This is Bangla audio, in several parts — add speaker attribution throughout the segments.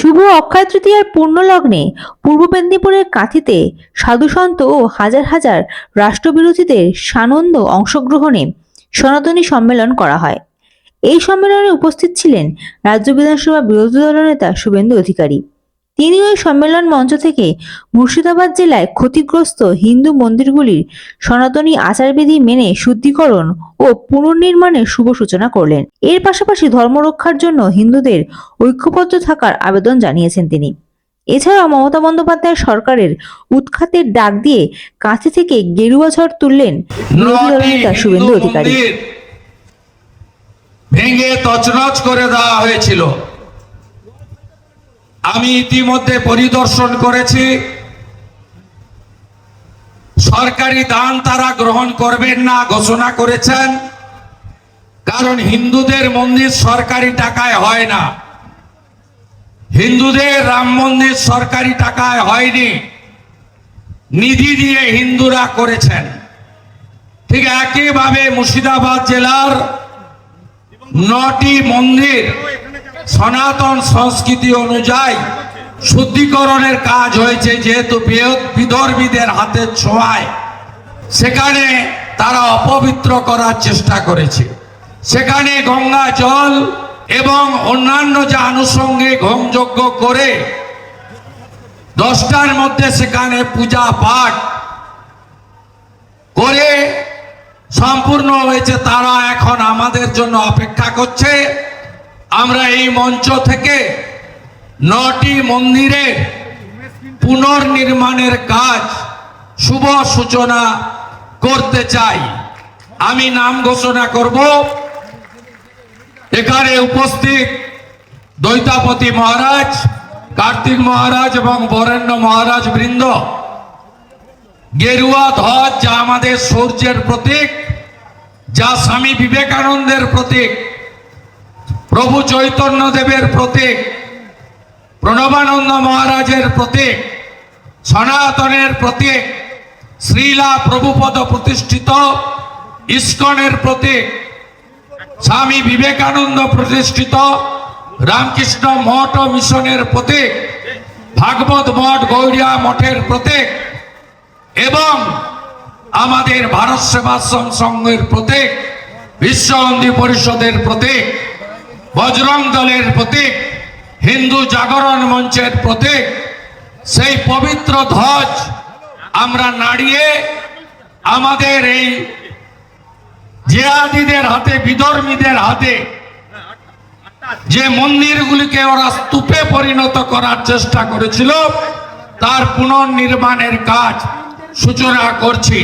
Speaker 1: শুভ অক্ষয় তৃতীয়ার পূর্ণ লগ্নে পূর্ব মেদিনীপুরের কাঁথিতে সাধুসন্ত ও হাজার হাজার রাষ্ট্রবিরোধীদের সানন্দ অংশগ্রহণে সনাতনী সম্মেলন করা হয়। এই সম্মেলনে উপস্থিত ছিলেন রাজ্য বিধানসভা বিরোধী দলনেতা শুভেন্দু অধিকারী। তিনি ওই সম্মেলন মঞ্চ থেকে মুর্শিদাবাদ জেলায় ক্ষতিগ্রস্ত হিন্দু মন্দিরগুলির সনাতনী আচারবিধি মেনে শুদ্ধিকরণ ও পুনর্নির্মাণের শুভ সূচনা করলেন। এর পাশাপাশি ধর্মরক্ষার জন্য হিন্দুদের ঐক্যবদ্ধ থাকার আবেদন জানিয়েছেন তিনি। এছাড়াও মমতা বন্দ্যোপাধ্যায় সরকারের উৎখাতের ডাক দিয়ে কাছে থেকে গেরুয়া ঝড় তুললেন বিরোধী দলনেতা শুভেন্দু অধিকারী।
Speaker 2: ভেঙে তছনছ করে দেওয়া হয়েছিল। আমি ইতিমধ্যে পরিদর্শন করেছি। সরকারি দান তারা গ্রহণ করবেন না ঘোষণা করেছেন। কারণ হিন্দুদের মন্দির সরকারি টাকায় হয় না। হিন্দুদের রাম মন্দির সরকারি টাকায় হয়নি। নিধি দিয়ে হিন্দুরা করেছেন। ঠিক একইভাবে মুর্শিদাবাদ জেলার নটি মন্দির সনাতন সংস্কৃতি অনুযায়ী শুদ্ধিকরণের কাজ হয়েছে যেহেতু বৃহৎ বিদর্মীদের হাতে ছোঁয়ায়। সেখানে তারা অপবিত্র করার চেষ্টা করেছে। সেখানে গঙ্গা জল এবং অন্যান্য যে আনুষঙ্গিক হোমযজ্ঞ করে দশটার মধ্যে সেখানে পূজা পাঠ করে সম্পূর্ণ হয়েছে। তারা এখন আমাদের জন্য অপেক্ষা করছে। আমরা এই মঞ্চ থেকে নটি মন্দিরের পুনর্নির্মাণের কাজ শুভ সূচনা করতে চাই। আমি নাম ঘোষণা করব। এখানে উপস্থিত দৈতাপতি মহারাজ, কার্তিক মহারাজ এবং বরেণ্য মহারাজ বৃন্দ। গেরুয়া ধ্বজ যা আমাদের সূর্যের প্রতীক, যা স্বামী বিবেকানন্দের প্রতীক, প্রভু চৈতন্য দেবের প্রতীক প্রণবানন্দ মহারাজের প্রতীক, সনাতনের প্রতীক, শ্রীলা প্রভুপদ প্রতিষ্ঠিত, ইস্কনের প্রতীক, স্বামী বিবেকানন্দ প্রতিষ্ঠিত, রামকৃষ্ণ মঠ মিশনের প্রতীক, ভাগবত মঠ গৌরিয়া মঠের প্রতীক এবং আমাদের ভারত সেবাশ্রম সংঘের প্রতীক, বিশ্ব পরিষদের প্রতীক, বজরং দলের প্রতীক হিন্দু জাগরণ মঞ্চের প্রতীক, সেই পবিত্র ধ্বজ আমরা নাড়িয়ে আমাদের এই জেহাদিদের হাতে, বিধর্মীদের হাতে, যে মন্দিরগুলিকে ওরা স্তূপে পরিণত করার চেষ্টা করেছিল, তার পুনর্নির্মাণের কাজ সূচনা করছি।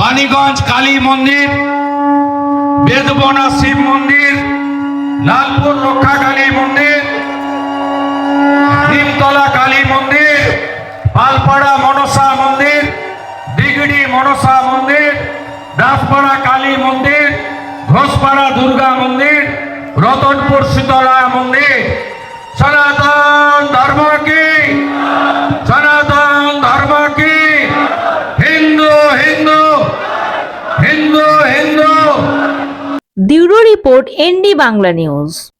Speaker 2: বাণীগঞ্জ কালী মন্দির, বেদবনা শিব মন্দির, লালপুর রক্ষা কালী মন্দির নিমতলা কালী মন্দির পালপাড়া মনসা মন্দির দিগড়ি মনসা মন্দির, দাসপাড়া কালী মন্দির, ঘোষপাড়া দুর্গা মন্দির, রতনপুর শীতলা মন্দির। সনাতন ধর্ম কি? সনাতন ধর্ম কি? Hindu Hindu Hindu Hindu.
Speaker 1: Bureau report ND Bangla news.